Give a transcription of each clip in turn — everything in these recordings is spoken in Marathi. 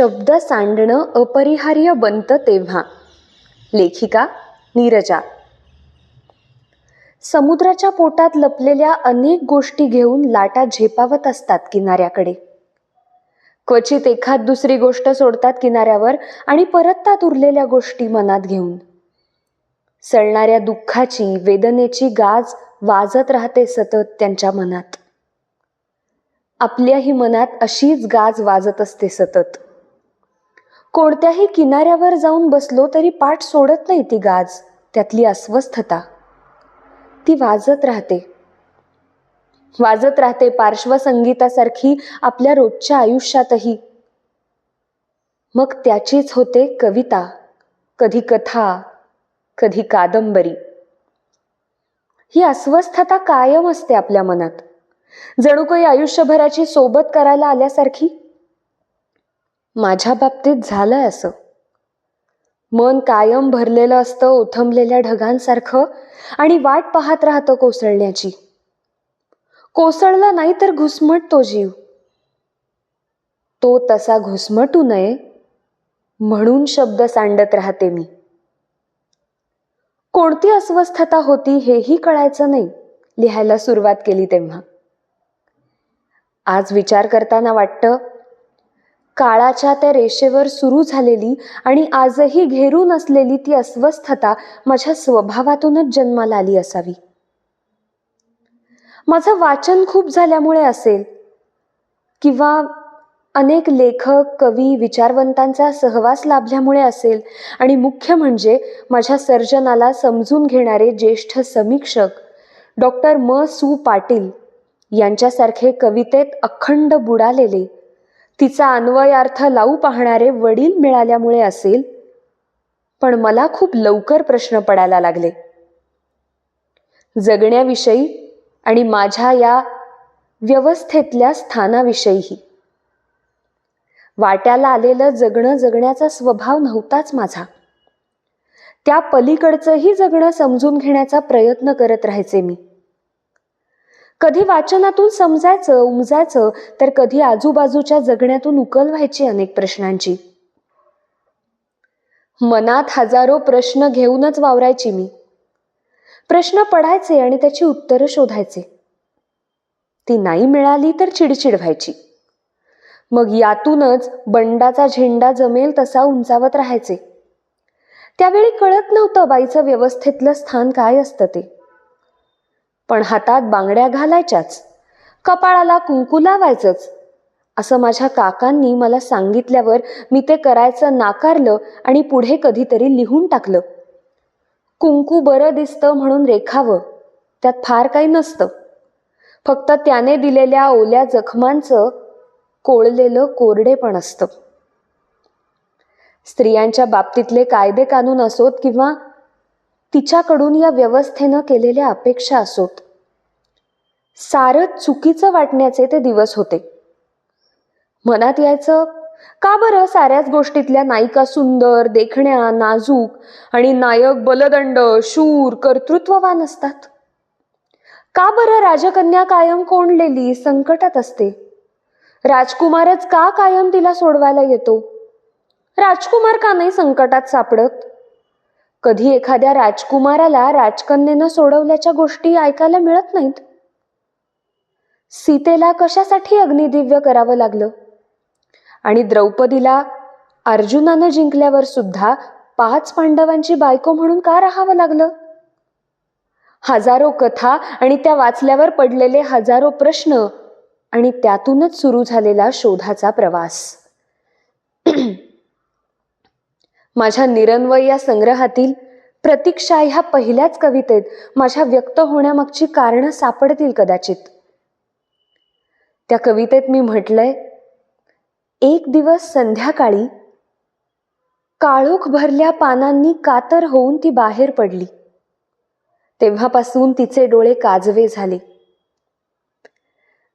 शब्द सांडणं अपरिहार्य बनतं तेव्हा. लेखिका नीरजा. समुद्राच्या पोटात लपलेल्या अनेक गोष्टी घेऊन लाटा झेपावत असतात किनाऱ्याकडे. क्वचित एखाद दुसरी गोष्ट सोडतात किनाऱ्यावर आणि परततात उरलेल्या गोष्टी मनात घेऊन. सळणाऱ्या दुःखाची वेदनेची गाज वाजत राहते सतत त्यांच्या मनात. आपल्याही मनात अशीच गाज वाजत असते सतत. कोणत्याही किनाऱ्यावर जाऊन बसलो तरी पाठ सोडत नाही ती गाज त्यातली अस्वस्थता. ती वाजत राहते. वाजत राहते पार्श्वसंगीतासारखी आपल्या रोजच्या आयुष्यातही. मग त्याचीच होते कविता कधी कथा कधी कादंबरी. ही अस्वस्थता कायम असते आपल्या मनात. जणू काही आयुष्यभराची सोबत करायला आल्यासारखी माझ्या बाबतीत झालंय असं. मन कायम भरलेलं असतं उथंबलेल्या ढगांसारखं आणि वाट पाहत राहतं कोसळण्याची. कोसळला नाही तर घुसमटतो जीव. तो तसा घुसमटू नये म्हणून शब्द सांडत राहते मी. कोणती अस्वस्थता होती हेही कळायचं नाही लिहायला सुरुवात केली तेव्हा. आज विचार करताना वाटतं काळाच्या त्या रेषेवर सुरू झालेली आणि आजही घेरून असलेली ती अस्वस्थता माझ्या स्वभावातूनच जन्माला आली असावी. माझं वाचन खूप झाल्यामुळे असेल किंवा अनेक लेखक कवी विचारवंतांचा सहवास लाभल्यामुळे असेल आणि मुख्य म्हणजे माझ्या सर्जनाला समजून घेणारे ज्येष्ठ समीक्षक डॉक्टर म. सु. पाटील यांच्यासारखे कवितेत अखंड बुडालेले तिचा अन्वयार्थ लावू पाहणारे वडील मिळाल्यामुळे असेल. पण मला खूप लवकर प्रश्न पडायला लागले. जगण्याविषयी आणि माझ्या या व्यवस्थेतल्या स्थानाविषयीही. वाट्याला आलेलं जगणं जगण्याचा स्वभाव नव्हताच माझा. त्या पलीकडचंही जगणं समजून घेण्याचा प्रयत्न करत राहायचे मी. कधी वाचनातून समजायचं उमजायचं तर कधी आजूबाजूच्या जगण्यातून उकल व्हायची अनेक प्रश्नांची. मनात हजारो प्रश्न घेऊनच वावरायची मी. प्रश्न पडायचे आणि त्याची उत्तरं शोधायचे. ती नाही मिळाली तर चिडचिड व्हायची. मग यातूनच बंडाचा झेंडा जमेल तसा उंचावत राहायचे. त्यावेळी कळत नव्हतं बाईचं व्यवस्थेतलं स्थान काय असतं ते. पण हातात बांगड्या घालायच्याच. कपाळाला कुंकू लावायचंच. असं माझ्या काकांनी मला सांगितल्यावर मी ते करायचं नाकारलं आणि पुढे कधीतरी लिहून टाकलं. कुंकू बरं दिसतं म्हणून रेखावं. त्यात फार काही नसतं. फक्त त्याने दिलेल्या ओल्या जखमांचं कोळलेलं कोरडे पण असतं. स्त्रियांच्या बाबतीतले कायदे कानून असोत किंवा तिच्याकडून या व्यवस्थेनं केलेल्या अपेक्षा असोत. सारं चुकीचं वाटण्याचे ते दिवस होते. मनात यायचं का बरं साऱ्याच गोष्टीतल्या नायिका सुंदर देखण्या नाजूक आणि नायक बलदंड शूर कर्तृत्ववान असतात? का बरं राजकन्या कायम कोंडलेली संकटात असते? राजकुमारच का कायम तिला सोडवायला येतो? राजकुमार का नाही संकटात सापडत? कधी एखाद्या राजकुमाराला राजकन्येनं सोडवल्याच्या गोष्टी ऐकायला मिळत नाहीत? सीतेला कशासाठी अग्निदिव्य करावं लागलं? आणि द्रौपदीला अर्जुनानं जिंकल्यावर सुद्धा पाच पांडवांची बायको म्हणून का राहावं लागलं? हजारो कथा आणि त्या वाचल्यावर पडलेले हजारो प्रश्न आणि त्यातूनच सुरू झालेला शोधाचा प्रवास. माझ्या निरन्वय या संग्रहातील प्रतीक्षा ह्या पहिल्याच कवितेत माझ्या व्यक्त होण्यामागची कारणं सापडतील कदाचित. त्या कवितेत मी म्हटलंय एक दिवस संध्याकाळी काळोख भरल्या पानांनी कातर होऊन ती बाहेर पडली. तेव्हापासून तिचे डोळे काजवे झाले.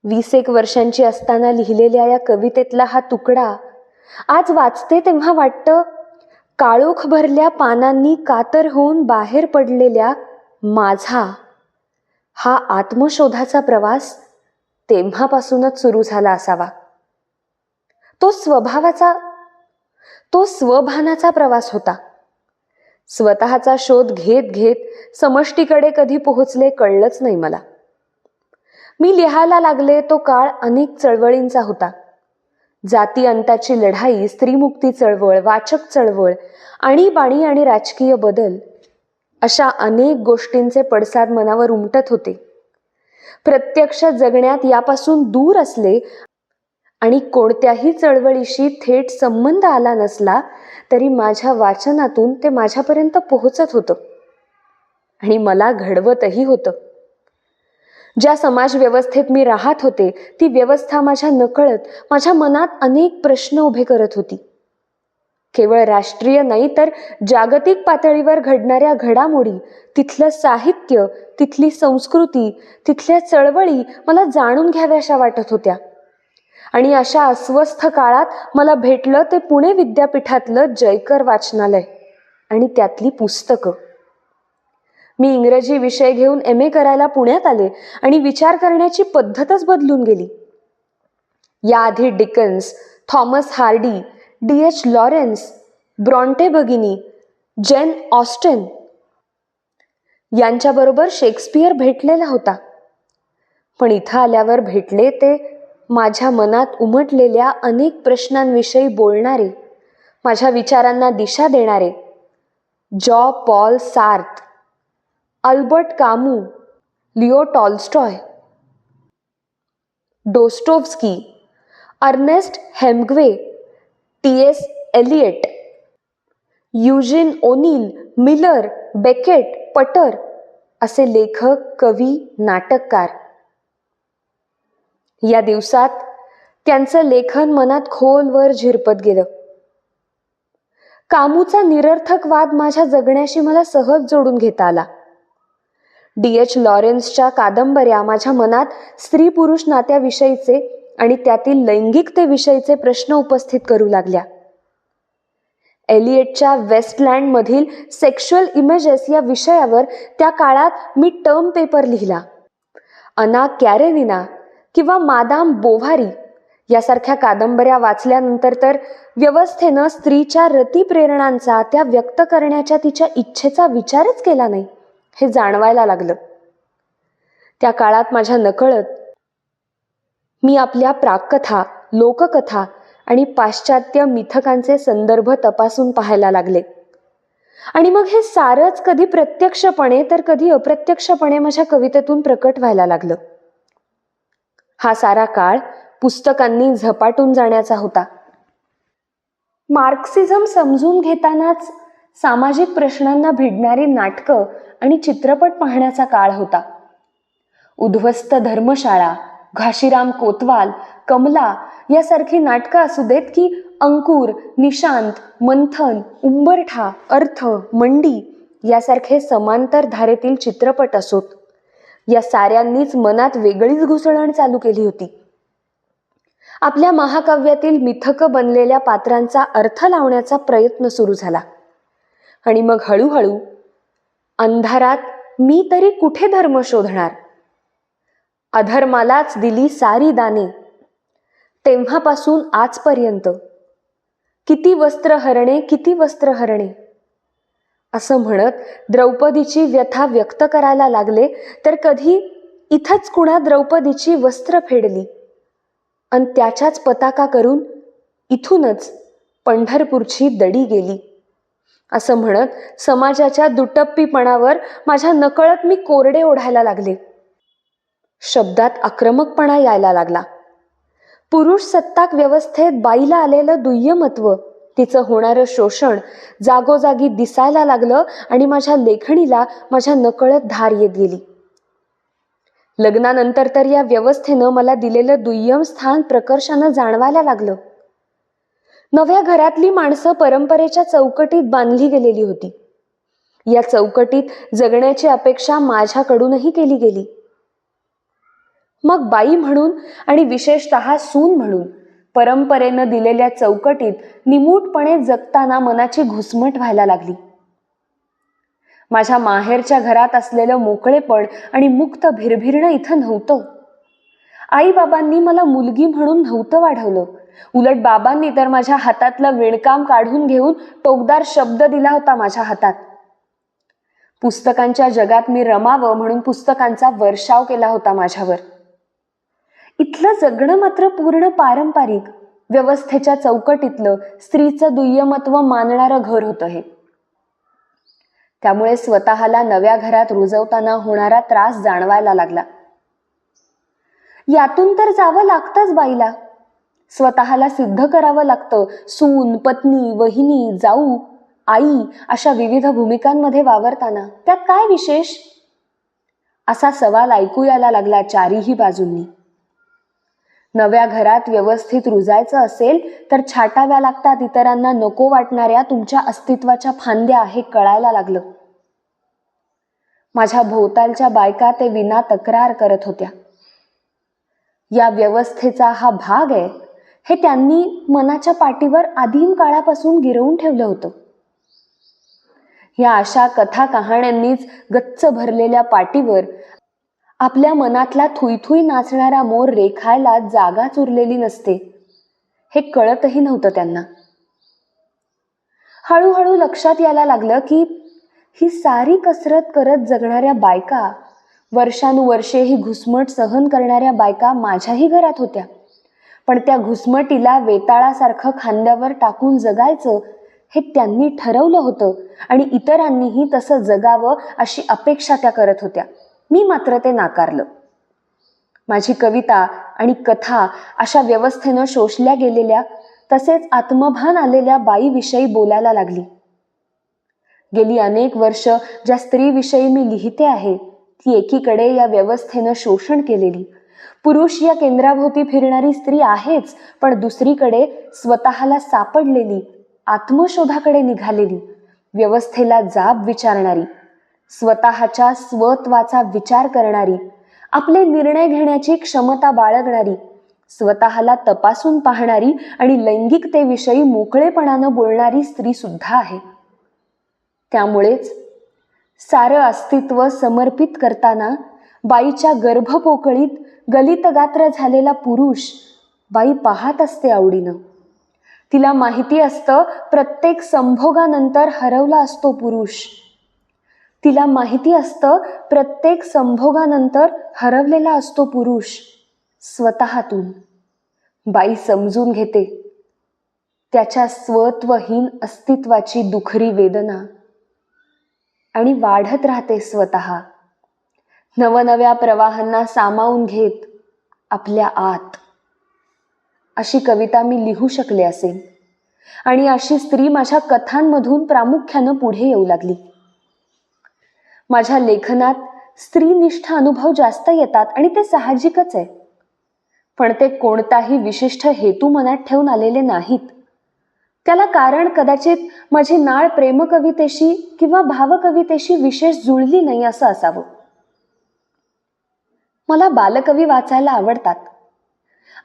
वीस एक वर्षांची असताना लिहिलेल्या या कवितेतला हा तुकडा आज वाचते तेव्हा वाटतं काळोख भरल्या पानांनी कातर होऊन बाहेर पडलेल्या माझा हा आत्मशोधाचा प्रवास तेव्हापासूनच सुरू झाला असावा. तो स्वभावाचा तो स्वभानाचा प्रवास होता. स्वतःचा शोध घेत घेत समष्टीकडे कधी पोहोचले कळलंच नाही मला. मी लिहायला लागले तो काळ अनेक चळवळींचा होता. जाती अंताची लढाई स्त्रीमुक्ती चळवळ वाचक चळवळ आणीबाणी आणि राजकीय बदल अशा अनेक गोष्टींचे पडसाद मनावर उमटत होते. प्रत्यक्ष जगण्यात यापासून दूर असले आणि कोणत्याही चळवळीशी थेट संबंध आला नसला तरी माझ्या वाचनातून ते माझ्यापर्यंत पोहोचत होतं आणि मला घडवतही होतं. ज्या समाज व्यवस्थेत मी राहत होते ती व्यवस्था माझ्या नकळत माझ्या मनात अनेक प्रश्न उभे करत होती. केवळ राष्ट्रीय नाही तर जागतिक पातळीवर घडणाऱ्या घडामोडी तिथलं साहित्य तिथली संस्कृती तिथल्या चळवळी मला जाणून घ्याव्याशा वाटत होत्या. आणि अशा अस्वस्थ काळात मला भेटलं ते पुणे विद्यापीठातलं जयकर वाचनालय आणि त्यातली पुस्तकं. मी इंग्रजी विषय घेऊन एम ए करायला पुण्यात आले आणि विचार करण्याची पद्धतच बदलून गेली. याआधी Dickens Thomas Hardy D H Lawrence Bronte भगिनी जेन ऑस्टेन यांच्याबरोबर शेक्सपियर भेटलेला होता. पण इथं आल्यावर भेटले ते माझ्या मनात उमटलेल्या अनेक प्रश्नांविषयी बोलणारे माझ्या विचारांना दिशा देणारे Jean Paul Sartre. Albert Camus Leo Tolstoy Dostoevsky Ernest Hemingway T S Eliot Eugene O'Neill Miller Beckett Pinter असे लेखक कवी नाटककार. या दिवसात त्यांचं लेखन मनात खोलवर झिरपत गेलं. कामूचा निरर्थक वाद माझ्या जगण्याशी मला सहज जोडून घेता आला. डी एच लॉरेन्सच्या कादंबऱ्या माझ्या मनात स्त्री पुरुष नात्याविषयीचे आणि त्यातील लैंगिकतेविषयीचे प्रश्न उपस्थित करू लागल्या. एलिएटच्या वेस्टलँडमधील सेक्शुअल इमेजेस या विषयावर त्या काळात मी टर्म पेपर लिहिला. अना कॅरेनिना किंवा मादाम बोव्हारी यासारख्या कादंबऱ्या वाचल्यानंतर तर व्यवस्थेनं स्त्रीच्या रतिप्रेरणांचा त्या व्यक्त करण्याच्या तिच्या इच्छेचा विचारच केला नाही. हे जाणवायला लागलं. त्या काळात माझ्या नकळत मी आपल्या प्राककथा लोककथा आणि पाश्चात्य मिथकांचे संदर्भ तपासून पाहायला लागले. आणि मग हे सारच कधी प्रत्यक्षपणे तर कधी अप्रत्यक्षपणे माझ्या कवितेतून प्रकट व्हायला लागलं. हा सारा काळ पुस्तकांनी झपाटून जाण्याचा होता. मार्क्सिझम समजून घेतानाच सामाजिक प्रश्नांना भिडणारी नाटकं आणि चित्रपट पाहण्याचा काळ होता. उद्ध्वस्त धर्मशाळा घाशीराम कोतवाल कमला यासारखी नाटकं असू देत की अंकुर निशांत मंथन उंबरठा अर्थ मंडी यासारखे समांतर धारेतील चित्रपट असोत. या साऱ्यांनीच मनात वेगळीच घुसळण चालू केली होती. आपल्या महाकाव्यातील मिथक बनलेल्या पात्रांचा अर्थ लावण्याचा प्रयत्न सुरू झाला. आणि मग हळूहळू अंधारात मी तरी कुठे धर्म शोधणार? अधर्मालाच दिली सारी दाने. तेव्हापासून आजपर्यंत. किती वस्त्र हरणे किती वस्त्र हरणे. असं म्हणत द्रौपदीची व्यथा व्यक्त करायला लागले तर कधी इथंच कुणा द्रौपदीची वस्त्र फेडली. आणि त्याच्याच पताका करून इथूनच पंढरपूरची दडी गेली. असं म्हणत समाजाच्या दुटप्पीपणावर माझ्या नकळत मी कोरडे ओढायला लागले. शब्दात आक्रमकपणा यायला लागला. पुरुष सत्ताक व्यवस्थेत बाईला आलेलं दुय्यमत्व तिचं होणारं शोषण जागोजागी दिसायला लागलं आणि माझ्या लेखणीला माझ्या नकळत धार येत गेली. लग्नानंतर तर या व्यवस्थेनं मला दिलेलं दुय्यम स्थान प्रकर्षानं जाणवायला लागलं. नव्या घरातली माणसं परंपरेच्या चौकटीत बांधली गेलेली होती. या चौकटीत जगण्याची अपेक्षा माझ्याकडूनही केली गेली. मग बाई म्हणून आणि विशेषतः सून म्हणून परंपरेनं दिलेल्या चौकटीत निमूटपणे जगताना मनाची घुसमट व्हायला लागली. माझ्या माहेरच्या घरात असलेलं मोकळेपण आणि मुक्त भिरभिरणं इथं नव्हतं. आईबाबांनी मला मुलगी म्हणून नव्हतं वाढवलं. उलट बाबांनी तर माझ्या हातातलं विणकाम काढून घेऊन टोकदार शब्द दिला होता माझ्या हातात. पुस्तकांच्या जगात मी रमावं म्हणून पुस्तकांचा वर्षाव केला होता माझ्यावर. इथलं जगणं मात्र पूर्ण पारंपरिक व्यवस्थेच्या चौकटीतलं स्त्रीचं दुय्यमत्व मानणारं घर होतं हे. त्यामुळे स्वतःला नव्या घरात रुजवताना होणारा त्रास जाणवायला लागला. यातून तर जावं लागतंच बाईला. स्वतःला सिद्ध करावं लागतं. सून पत्नी वहिनी जाऊ आई अशा विविध भूमिकांमध्ये वावरताना त्यात काय विशेष? असा सवाल ऐकू यायला लागला चारीही बाजूंनी. नव्या घरात व्यवस्थित रुजायचं असेल तर छाटाव्या लागतात इतरांना नको वाटणाऱ्या तुमच्या अस्तित्वाच्या फांद्या हे कळायला लागलं. माझ्या भोवतालच्या बायका ते विना तक्रार करत होत्या. या व्यवस्थेचा हा भाग आहे. हे त्यांनी मनाच्या पाठीवर आदिम काळापासून गिरवून ठेवलं होतं. या अशा कथा कहाण्यांनीच गच्च भरलेल्या पाटीवर आपल्या मनातला थुईथुई नाचणारा मोर रेखायला जागा चुरलेली नसते हे कळतही नव्हतं त्यांना. हळूहळू लक्षात यायला लागलं की ही सारी कसरत करत जगणाऱ्या बायका वर्षानुवर्षे ही घुसमट सहन करणाऱ्या बायका माझ्याही घरात होत्या. पण त्या घुसमटीला वेताळासारखं खांद्यावर टाकून जगायचं हे त्यांनी ठरवलं होतं. आणि इतरांनीही तसं जगावं अशी अपेक्षा त्या करत होत्या. मी मात्र ते नाकारलं. माझी कविता आणि कथा अशा व्यवस्थेनं शोषल्या गेलेल्या तसेच आत्मभान आलेल्या बाईविषयी बोलायला लागली. गेली अनेक वर्ष ज्या स्त्रीविषयी मी लिहिते आहे ती एकीकडे या व्यवस्थेनं शोषण केलेली. पुरुष या केंद्राभोवती फिरणारी स्त्री आहेच पण दुसरीकडे स्वतःला सापडलेली आत्मशोधाकडे निघालेली व्यवस्थेला जाब विचारणारी स्वतःच्या स्वत्वाचा विचार करणारी आपले निर्णय घेण्याची क्षमता बाळगणारी स्वतःला तपासून पाहणारी आणि लैंगिकतेविषयी मोकळेपणानं बोलणारी स्त्री सुद्धा आहे. त्यामुळेच सारं अस्तित्व समर्पित करताना बाईच्या गर्भपोकळीत गलितगात्र झालेला पुरुष बाई पाहत असते आवडीनं. तिला माहिती असतं प्रत्येक संभोगानंतर हरवला असतो पुरुष. तिला माहिती असतं प्रत्येक संभोगानंतर हरवलेला असतो पुरुष स्वतःतून. बाई समजून घेते. त्याच्या स्वत्वहीन अस्तित्वाची दुखरी वेदना. आणि वाढत राहते स्वतः. नवनव्या प्रवाहांना सामावून घेत आपल्या आत. अशी कविता मी लिहू शकले असेल आणि अशी स्त्री माझ्या कथांमधून प्रामुख्यानं पुढे येऊ लागली. माझ्या लेखनात स्त्रीनिष्ठ अनुभव जास्त येतात आणि ते साहजिकच आहे. पण ते कोणताही विशिष्ट हेतू मनात ठेवून आलेले नाहीत. त्याला कारण कदाचित माझी नाळ प्रेमकवितेशी किंवा भावकवितेशी विशेष जुळली नाही असं असावं. मला बालकवी वाचायला आवडतात.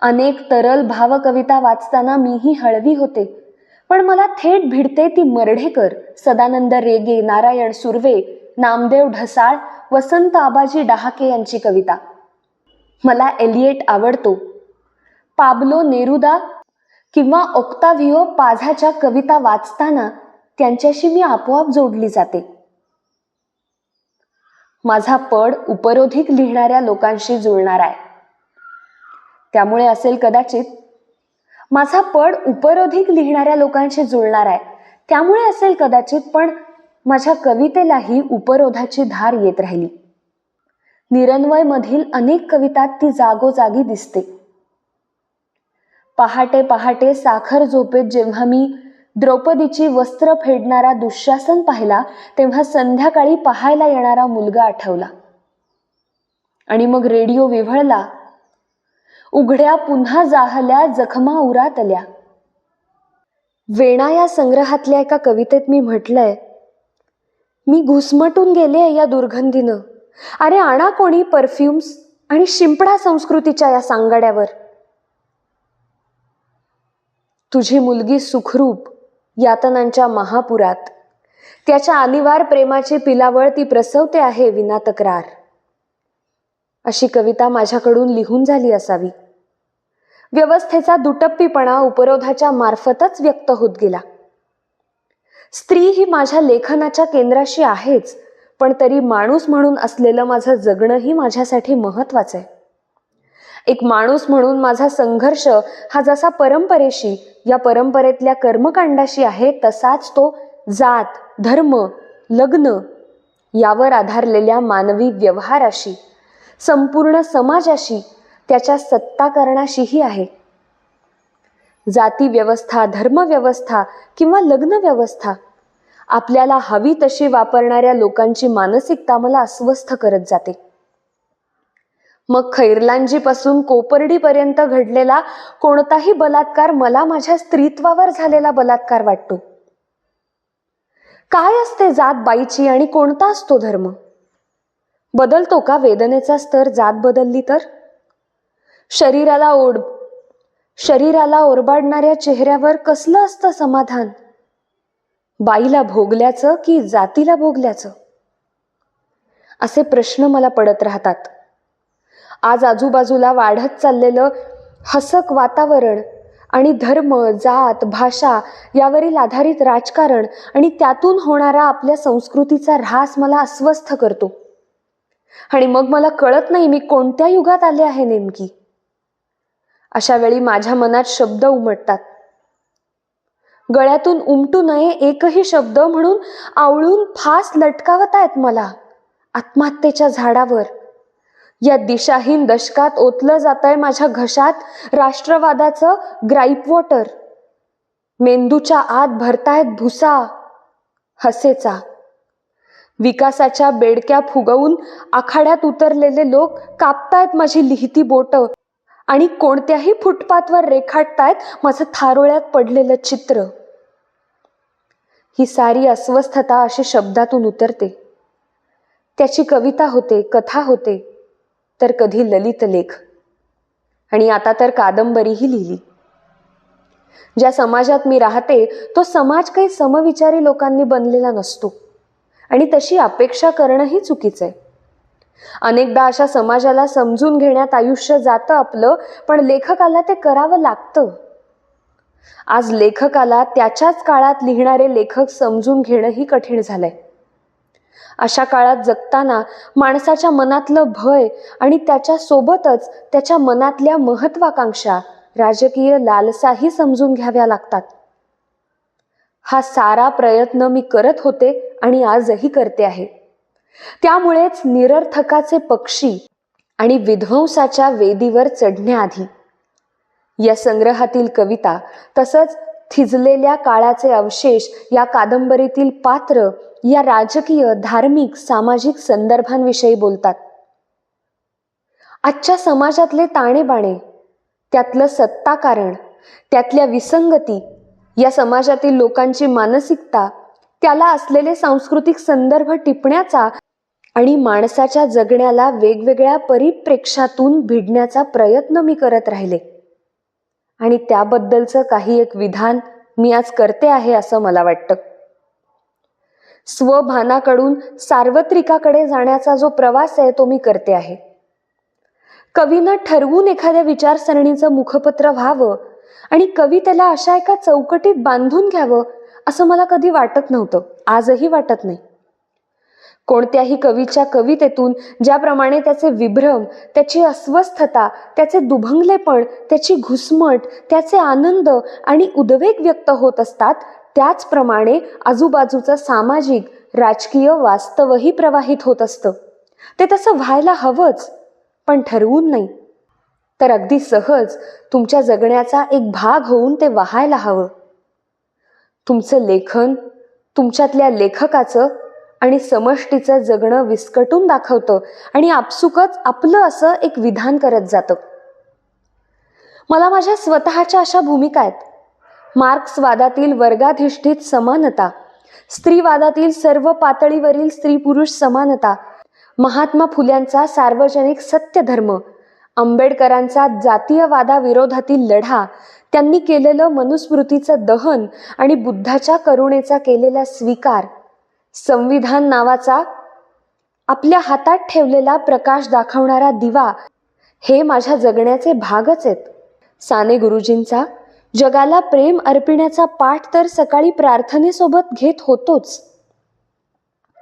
अनेक तरल भावकविता वाचताना मीही हळवी होते. पण मला थेट भिडते ती मर्ढेकर सदानंद रेगे नारायण सुर्वे नामदेव ढसाळ वसंत आबाजी डहाके यांची कविता. मला एलिएट आवडतो. पाब्लो नेरुदा किंवा ओक्ताव्हिओ पाझाच्या कविता वाचताना त्यांच्याशी मी आपोआप जोडली जाते. माझा पड उपरोधिक लिहिणाऱ्या लोकांशी जुळणार आहे. त्यामुळे असेल कदाचित माझा पड उपरोधिक लिहिणाऱ्या लोकांशी जुळणार आहे. त्यामुळे असेल कदाचित पण माझ्या कवितेलाही उपरोधाची धार येत राहिली. निरन्वय मधील अनेक कवितात ती जागोजागी दिसते. पहाटे पहाटे साखर झोपेत जेव्हा मी द्रौपदीची वस्त्र फेडणारा दुःशासन पाहिला तेव्हा संध्याकाळी पाहायला येणारा मुलगा आठवला. आणि मग रेडिओ विव्हळला. उघड्या पुन्हा जाहल्या जखमा उरातल्या. वेणा या संग्रहातल्या एका कवितेत मी म्हटलंय मी घुसमटून गेले या दुर्गंधीनं. अरे आणा कोणी परफ्युम्स आणि शिंपडा संस्कृतीच्या या सांगाड्यावर. तुझी मुलगी सुखरूप यातनांच्या महापुरात. त्याच्या अनिवार प्रेमाची पिलावळ ती प्रसवते आहे विना तक्रार. अशी कविता माझ्याकडून लिहून झाली असावी. व्यवस्थेचा दुटप्पीपणा उपरोधाच्या मार्फतच व्यक्त होत गेला. स्त्री ही माझ्या लेखनाच्या केंद्राशी आहेच पण तरी माणूस म्हणून असलेलं माझं जगणंही माझ्यासाठी महत्वाचं आहे. एक माणूस म्हणून माझा संघर्ष हा जसा परंपरेशी या परंपरेतल्या कर्मकांडाशी आहे तसाच तो जात धर्म लग्न यावर आधारलेल्या मानवी व्यवहाराशी संपूर्ण समाजाशी त्याच्या सत्ताकरणाशीही आहे. जाती व्यवस्था धर्मव्यवस्था किंवा लग्न व्यवस्था आपल्याला हवी तशी वापरणाऱ्या लोकांची मानसिकता मला अस्वस्थ करत जाते. मग खैरलांजीपासून कोपर्डीपर्यंत घडलेला कोणताही बलात्कार मला माझ्या स्त्रीत्वावर झालेला बलात्कार वाटतो. काय असते जात बाईची आणि कोणता असतो धर्म? बदलतो का वेदनेचा स्तर जात बदलली तर? शरीराला ओढ शरीराला ओरबाडणाऱ्या चेहऱ्यावर कसलं असतं समाधान? बाईला भोगल्याचं की जातीला भोगल्याचं? असे प्रश्न मला पडत राहतात. आज आजूबाजूला वाढत चाललेलं हसक वातावरण आणि धर्म जात भाषा यावरील आधारित राजकारण आणि त्यातून होणारा आपल्या संस्कृतीचा ऱ्हास मला अस्वस्थ करतो. आणि मग मला कळत नाही मी कोणत्या युगात आले आहे नेमकी. अशा वेळी माझ्या मनात शब्द उमटतात. गळ्यातून उमटू नये एकही शब्द म्हणून आवळून फास लटकावत आहेत मला आत्महत्येच्या झाडावर. या दिशाहीन दशकात ओतलं जात आहे माझ्या घशात राष्ट्रवादाचं ग्राईप वॉटर मेंदूच्या आत भरतायत भुसा हसेचा. विकासाच्या बेडक्या फुगवून आखाड्यात उतरलेले लोक कापतायत माझी लिहिती बोट आणि कोणत्याही फुटपाथवर रेखाटतायत माझं थारोळ्यात पडलेलं चित्र. ही सारी अस्वस्थता अशी शब्दातून उतरते. त्याची कविता होते कथा होते. तर कधी ललित लेख. आणि आता तर कादंबरीही लिहिली. ज्या समाजात मी राहते तो समाज काही समविचारी लोकांनी बनलेला नसतो. आणि तशी अपेक्षा करणंही चुकीचं आहे. अनेकदा अशा समाजाला समजून घेण्यात आयुष्य जातं आपलं पण लेखकाला ते करावं लागतं. आज लेखकाला त्याच्याच काळात लिहिणारे लेखक समजून घेणंही कठीण झालंय. अशा काळात जगताना माणसाच्या मनातलं भय आणि त्याच्या सोबतच त्याच्या मनातल्या महत्वाकांक्षा राजकीय लालसाही समजून घ्याव्या लागतात. हा सारा प्रयत्न मी करत होते आणि आजही करते आहे. त्यामुळेच निरर्थकाचे पक्षी आणि विध्वंसाच्या वेदीवर चढण्याआधी या संग्रहातील कविता तसंच थिजलेल्या काळाचे अवशेष या कादंबरीतील पात्र या राजकीय धार्मिक सामाजिक संदर्भांविषयी बोलतात. आजच्या समाजातले ताणेबाणे त्यातलं सत्ताकारण त्यातल्या विसंगती या समाजातील लोकांची मानसिकता त्याला असलेले सांस्कृतिक संदर्भ टिपण्याचा आणि माणसाच्या जगण्याला वेगवेगळ्या परिप्रेक्षातून भिडण्याचा प्रयत्न मी करत राहिले. आणि त्याबद्दलचं काही एक विधान मी आज करते आहे असं मला वाटतं. स्वभानाकडून सार्वत्रिकाकडे जाण्याचा जो प्रवास आहे तो मी करते आहे. कवीनं ठरवून एखाद्या विचारसरणीचं मुखपत्र व्हावं आणि कवी त्याला अशा एका चौकटीत बांधून घ्यावं असं मला कधी वाटत नव्हतं. आजही वाटत नाही. कोणत्याही कवीच्या कवितेतून ज्याप्रमाणे त्याचे विभ्रम त्याची अस्वस्थता त्याचे दुभंगलेपण त्याची घुसमट त्याचे आनंद आणि उद्वेग व्यक्त होत असतात त्याचप्रमाणे आजूबाजूचं सामाजिक राजकीय वास्तवही प्रवाहित होत असतं. ते तसं व्हायला हवंच पण ठरवून नाही. तर अगदी सहज तुमच्या जगण्याचा एक भाग होऊन ते वाहायला हवं. तुमचं लेखन तुमच्यातल्या लेखकाचं आणि समष्टीचं जगणं विस्कटून दाखवतं आणि आपसुकच आपलं असं एक विधान करत जातं. मला माझ्या स्वतःच्या अशा भूमिका आहेत. मार्क्सवादातील वर्गाधिष्ठित समानता स्त्रीवादातील सर्व पातळीवरील स्त्री पुरुष समानता महात्मा फुल्यांचा सार्वजनिक सत्यधर्म आंबेडकरांचा जातीयवादाविरोधातील लढा त्यांनी केलेलं मनुस्मृतीचं दहन आणि बुद्धाच्या करुणेचा केलेला स्वीकार संविधान नावाचा आपल्या हातात ठेवलेला प्रकाश दाखवणारा दिवा हे माझ्या जगण्याचे भागच आहेत. साने गुरुजींचा जगाला प्रेम अर्पिण्याचा पाठ तर सकाळी प्रार्थनेसोबत घेत होतोच.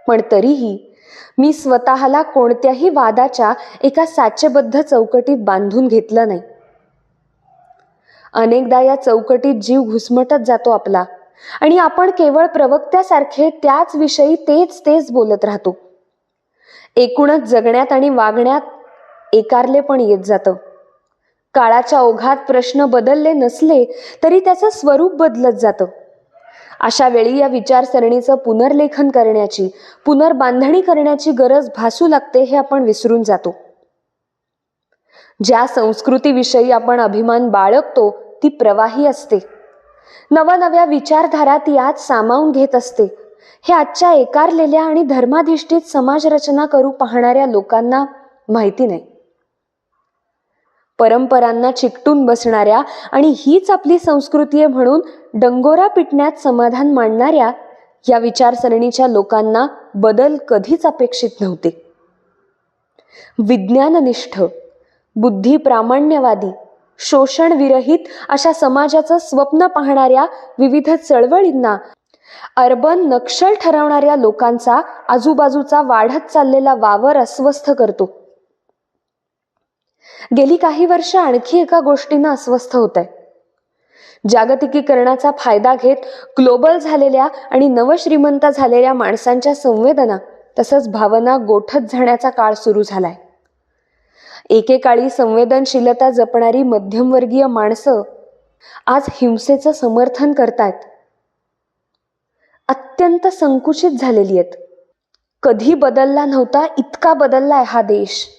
पण तरीही मी स्वतःला कोणत्याही वादाच्या एका साचेबद्ध चौकटीत बांधून घेतलं नाही. अनेकदा या चौकटीत जीव घुसमटत जातो आपला आणि आपण केवळ प्रवक्त्यासारखे त्याच विषयी तेच तेच बोलत राहतो. एकूणच जगण्यात आणि वागण्यात एकारले पण येत जातं. काळाच्या ओघात प्रश्न बदलले नसले तरी त्याचं स्वरूप बदलत जातं. अशा वेळी या विचारसरणीचं पुनर्लेखन करण्याची पुनर्बांधणी करण्याची गरज भासू लागते हे आपण विसरून जातो. ज्या संस्कृतीविषयी आपण अभिमान बाळगतो ती प्रवाही असते. नवनव्या विचारधारा ती आज सामावून घेत असते. हे आजच्या एकारलेल्या आणि धर्माधिष्ठित समाजरचना करू पाहणाऱ्या लोकांना माहिती नाही. परंपरांना चिकटून बसणाऱ्या आणि हीच आपली संस्कृती आहे म्हणून डंगोरा पिटण्यात समाधान मांडणाऱ्या या विचारसरणीच्या लोकांना बदल कधीच अपेक्षित नव्हते. विज्ञाननिष्ठ बुद्धी प्रामाण्यवादी शोषण विरहित अशा समाजाचं स्वप्न पाहणाऱ्या विविध चळवळींना अर्बन नक्षल ठरवणाऱ्या लोकांचा आजूबाजूचा वाढत चाललेला वावर अस्वस्थ करतो. गेली काही वर्ष आणखी एका गोष्टीनं अस्वस्थ होत आहे जागतिकीकरणाचा फायदा घेत ग्लोबल झालेल्या आणि नवश्रीमंत झालेल्या माणसांच्या संवेदना तसंच भावना गोठत जाण्याचा काळ सुरू झालाय. एकेकाळी संवेदनशीलता जपणारी मध्यमवर्गीय माणसं आज हिंसेचं समर्थन करतायत. अत्यंत संकुचित झालेली आहेत. कधी बदलला नव्हता इतका बदललाय हा देश.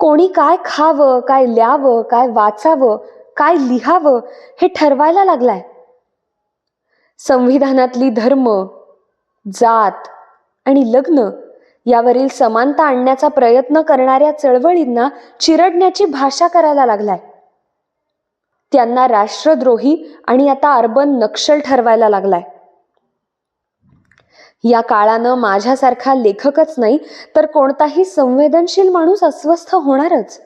कोणी काय खावं काय ल्यावं काय वाचावं काय लिहावं हे ठरवायला लागलाय. संविधानातली धर्म जात आणि लग्न यावरील समानता आणण्याचा प्रयत्न करणाऱ्या चळवळींना चिरडण्याची भाषा करायला लागलाय. त्यांना राष्ट्रद्रोही आणि आता अर्बन नक्षल ठरवायला लागलाय. या काळानं माझ्यासारखा लेखकच नाही तर कोणताही संवेदनशील माणूस अस्वस्थ होणारच.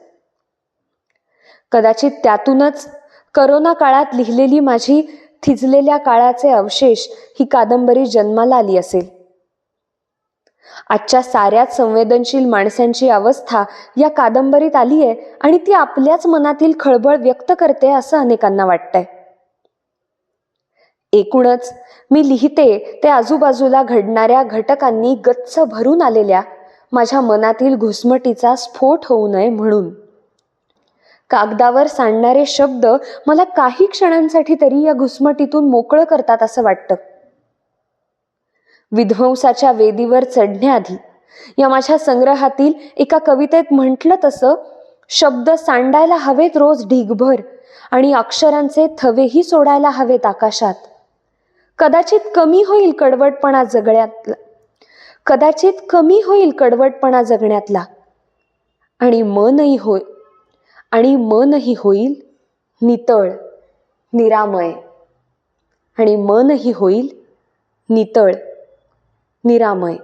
कदाचित त्यातूनच करोना काळात लिहिलेली माझी थिजलेल्या काळाचे अवशेष ही कादंबरी जन्माला आली असेल. आजच्या साऱ्याच संवेदनशील माणसांची अवस्था या कादंबरीत आली आहे आणि ती आपल्याच मनातील खळबळ व्यक्त करते असं अनेकांना वाटतंय. एकूणच मी लिहिते ते आजूबाजूला घडणाऱ्या घटकांनी गच्च भरून आलेल्या माझ्या मनातील घुसमटीचा स्फोट होऊ नये म्हणून. कागदावर सांडणारे शब्द मला काही क्षणांसाठी तरी या घुसमटीतून मोकळं करतात असं वाटतं. विध्वंसाच्या वेदीवर चढण्याआधी या माझ्या संग्रहातील एका कवितेत म्हटलं तसं शब्द सांडायला हवेत रोज ढीगभर आणि अक्षरांचे थवेही सोडायला हवेत आकाशात. कदाचित कमी होईल कडवटपणा जगण्यातला. कदाचित कमी होईल कडवटपणा जगण्यातला. आणि मनही होय आणि मनही होईल नितळ निरामय. आणि मनही होईल नितळ निरामय.